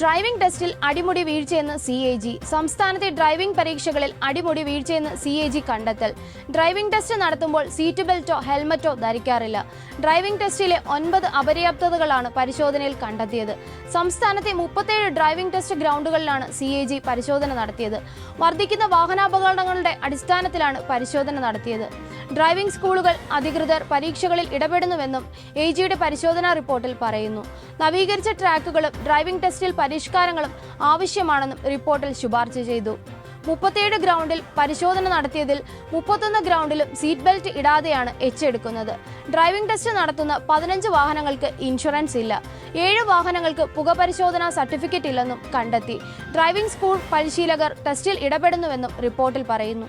Driving ടെസ്റ്റിൽ അടിമുടി വീഴ്ചയെന്ന് സി എ ജി. സംസ്ഥാനത്തെ ഡ്രൈവിംഗ് പരീക്ഷകളിൽ അടിമുടി വീഴ്ചയെന്ന് സി എ ജി കണ്ടെത്തൽ. ഡ്രൈവിംഗ് ടെസ്റ്റ് നടത്തുമ്പോൾ സീറ്റ് ബെൽറ്റോ ഹെൽമറ്റോ ധരിക്കാറില്ല. ഡ്രൈവിംഗ് ടെസ്റ്റിലെ ഒൻപത് അപര്യാപ്തതകളാണ് പരിശോധനയിൽ കണ്ടെത്തിയത്. സംസ്ഥാനത്തെ മുപ്പത്തേഴ് ഡ്രൈവിംഗ് ടെസ്റ്റ് ഗ്രൗണ്ടുകളിലാണ് സി എ ജി പരിശോധന നടത്തിയത്. വർദ്ധിക്കുന്ന വാഹനാപകടങ്ങളുടെ അടിസ്ഥാനത്തിലാണ് പരിശോധന നടത്തിയത്. ഡ്രൈവിംഗ് സ്കൂളുകൾ അധികൃതർ പരീക്ഷകളിൽ ഇടപെടുന്നുവെന്നും എ ജിയുടെ പരിശോധനാ റിപ്പോർട്ടിൽ പറയുന്നു. നവീകരിച്ച ട്രാക്കുകളും ഡ്രൈവിംഗ് ടെസ്റ്റിൽ പരിഷ്കാരങ്ങളും ആവശ്യമാണെന്നും റിപ്പോർട്ടിൽ ശുപാർശ ചെയ്തു. മുപ്പത്തിയേഴ് ഗ്രൗണ്ടിൽ പരിശോധന നടത്തിയതിൽ മുപ്പത്തൊന്ന് ഗ്രൗണ്ടിലും സീറ്റ് ബെൽറ്റ് ഇടാതെയാണ് എച്ചെടുക്കുന്നത്. ഡ്രൈവിംഗ് ടെസ്റ്റ് നടത്തുന്ന പതിനഞ്ച് വാഹനങ്ങൾക്ക് ഇൻഷുറൻസ് ഇല്ല. ഏഴ് വാഹനങ്ങൾക്ക് പുകപരിശോധനാ സർട്ടിഫിക്കറ്റ് ഇല്ലെന്നും കണ്ടെത്തി. ഡ്രൈവിംഗ് സ്കൂൾ പരിശീലകർ ടെസ്റ്റിൽ ഇടപെടുന്നുവെന്നും റിപ്പോർട്ടിൽ പറയുന്നു.